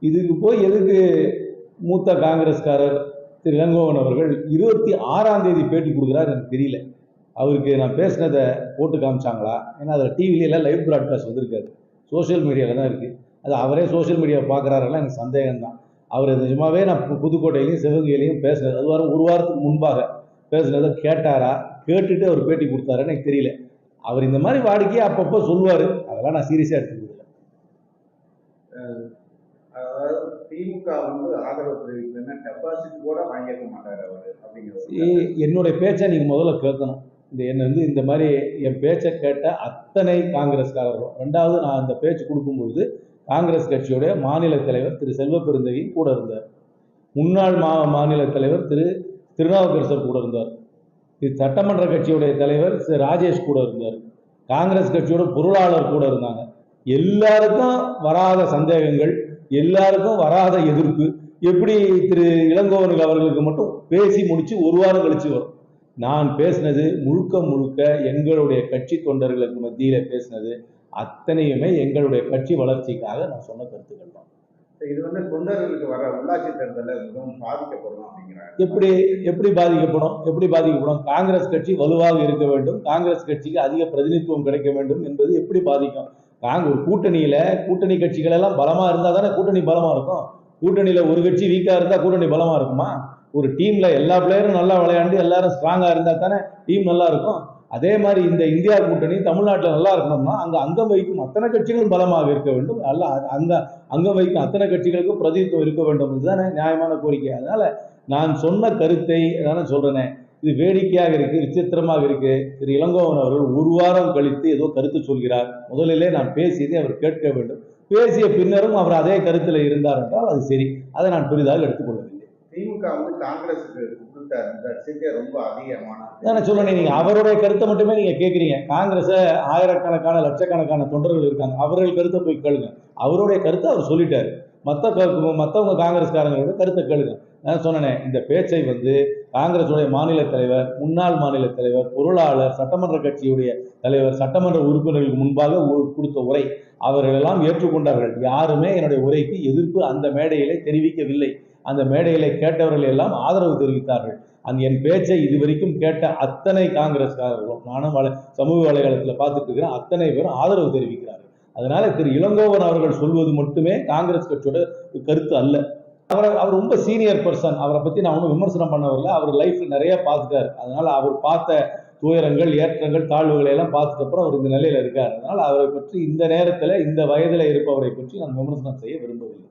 இதுக்கு போய் எதுக்கு மூத்த காங்கிரஸ்காரர் திரு இளங்கோவன் அவர்கள் இருபத்தி ஆறாம் தேதி பேட்டி கொடுக்குறாரு எனக்கு தெரியல. அவருக்கு நான் பேசினதை போட்டு காமிச்சாங்களா? ஏன்னா அதில் டிவிலெலாம் லைவ் ப்ராட்காஸ்ட் வந்திருக்காரு. சோஷியல் மீடியாவில் தான் இருக்குது அது அவரே சோஷியல் மீடியாவை பார்க்குறாரெல்லாம் எனக்கு சந்தேகம் தான் அவர் நிஜமாவே நான் பு- புதுக்கோட்டையிலையும் சிவகங்கையிலையும் பேசினது அது வாரம் ஒரு வாரத்துக்கு முன்பாக பேசுனதை கேட்டாரா? கேட்டுட்டு அவர் பேட்டி கொடுத்தாருன்னு எனக்கு தெரியல. அவர் இந்த மாதிரி வாடிக்கையை அப்பப்போ சொல்லுவார். அதெல்லாம் நான் சீரியஸாக எடுத்துக்கிறேன் அதாவது திமுக வந்து ஆதரவு தெரிவிக்கலன்னா டெபாசிட் கூட வாங்கியிருக்க மாட்டாரு அவரு அப்படிங்கிறது என்னுடைய பேச்சை நீங்கள் முதல்ல கேட்கணும். இந்த என்ன வந்து இந்த மாதிரி என் பேச்சை கேட்ட அத்தனை காங்கிரஸ்காரர்களும் ரெண்டாவது நான் அந்த பேச்சு கொடுக்கும்பொழுது காங்கிரஸ் கட்சியுடைய மாநில தலைவர் திரு செல்வ பெருந்தகை கூட இருந்தார். முன்னாள் மா மாநில தலைவர் திரு திருநாவுக்கரசர் கூட இருந்தார். இது சட்டமன்ற கட்சியுடைய தலைவர் திரு ராஜேஷ் கூட இருந்தார். காங்கிரஸ் கட்சியோட பொருளாளர் கூட இருந்தாங்க. எல்லாருக்கும் வராத சந்தேகங்கள் எல்லாருக்கும் வராத எதிர்ப்பு. எப்படி திரு இளங்கோவனுக்கு அவர்களுக்கு மட்டும் பேசி முடிச்சு ஒரு வாரம் கழிச்சு வரும். நான் பேசினது முழுக்க முழுக்க எங்களுடைய கட்சி தொண்டர்களுக்கு மத்தியில பேசினது. அத்தனையுமே எங்களுடைய கட்சி வளர்ச்சிக்காக நான் சொன்ன கருத்துக்கள் தான். இது வந்து தொண்டர்களுக்கு வர உள்ளாட்சி தேர்தலில் மிகவும் பாதிக்கப்படும் அப்படிங்கிறாங்க. எப்படி எப்படி பாதிக்கப்படும்? எப்படி பாதிக்கப்படும்? காங்கிரஸ் கட்சி வலுவாக இருக்க வேண்டும். காங்கிரஸ் கட்சிக்கு அதிக பிரதிநிதித்துவம் கிடைக்க வேண்டும் என்பது எப்படி பாதிக்கும்? நாங்கள் ஒரு கூட்டணியில் கூட்டணி கட்சிகள் எல்லாம் பலமாக இருந்தால் தானே கூட்டணி பலமாக இருக்கும். கூட்டணியில் ஒரு கட்சி வீக்காக இருந்தால் கூட்டணி பலமாக இருக்குமா? ஒரு டீமில் எல்லா பிளேயரும் நல்லா விளையாண்டு எல்லாரும் ஸ்ட்ராங்காக இருந்தால் தானே டீம் நல்லா இருக்கும். அதே மாதிரி இந்த இந்தியா கூட்டணி தமிழ்நாட்டில் நல்லா இருக்கணும்னா அங்கே அங்கம் வகிக்கும் அத்தனை கட்சிகளும் பலமாக இருக்க வேண்டும். அல்ல அங்கே அங்கம் வகிக்கும் அத்தனை கட்சிகளுக்கும் பிரதிநிதித்துவம் இருக்க வேண்டும். இதுதானே நியாயமான கோரிக்கை. அதனால் நான் சொன்ன கருத்தை நான் சொல்கிறேனே இது வேடிக்கையாக இருக்கு விசித்திரமாக இருக்கு. திரு இளங்கோவன் அவர்கள் ஒரு வாரம் கழித்து ஏதோ கருத்து சொல்கிறார். முதலிலே நான் பேசியதை அவர் கேட்க வேண்டும். பேசிய பின்னரும் அவர் அதே கருத்தில் இருந்தார் என்றால் அது சரி. அதை நான் பெரிதாக எடுத்துக்கொள்ளவில்லை. திமுக வந்து காங்கிரஸுக்கு கொடுத்த அந்த சீட்டே ரொம்ப அதிகமான நான் சொல்றேன் நீங்க அவருடைய கருத்தை மட்டுமே நீங்க கேட்குறீங்க. காங்கிரஸை ஆயிரக்கணக்கான லட்சக்கணக்கான தொண்டர்கள் இருக்காங்க. அவர்கள் கருத்தை போய் கேளுங்க. அவருடைய கருத்தை அவர் சொல்லிட்டாரு. மற்ற மற்றவங்க காங்கிரஸ்காரங்களோட கருத்தை கேளுங்க. நான் சொன்னேனே இந்த பேச்சை வந்து காங்கிரஸுடைய மாநில தலைவர் முன்னாள் மாநில தலைவர் பொருளாளர் சட்டமன்ற கட்சியுடைய தலைவர் சட்டமன்ற உறுப்பினர்களுக்கு முன்பாக கொடுத்த உரை அவர்கள் எல்லாம் ஏற்றுக்கொண்டார்கள். யாருமே என்னுடைய உரைக்கு எதிர்ப்பு அந்த மேடையிலே தெரிவிக்கவில்லை. அந்த மேடையிலே கேட்டவர்கள் எல்லாம் ஆதரவு தெரிவித்தார்கள். அந்த என் பேச்சை இதுவரைக்கும் கேட்ட அத்தனை காங்கிரஸ்காரர்களும் நானும் வலை சமூக வலைதளத்தில் பார்த்துட்டு இருக்கிறேன் அத்தனை பேரும் ஆதரவு தெரிவிக்கிறார்கள். அதனால திரு இளங்கோவன் அவர்கள் சொல்வது மட்டுமே காங்கிரஸ் கட்சியோட கருத்து அல்ல. அவரை அவர் ரொம்ப சீனியர் பர்சன் அவரை பத்தி நான் ஒன்றும் விமர்சனம் பண்ண வரல. அவர் லைஃப் நிறைய பார்த்துட்டார். அதனால அவர் பார்த்த துயரங்கள் ஏற்றங்கள் தாழ்வுகளை எல்லாம் பார்த்துட்ட அப்புறம் அவர் இந்த நிலையில இருக்கார். அதனால அவரை பற்றி இந்த நேரத்துல இந்த வயதுல இருப்பவரை பற்றி நான் விமர்சனம் செய்ய விரும்பவில்லை.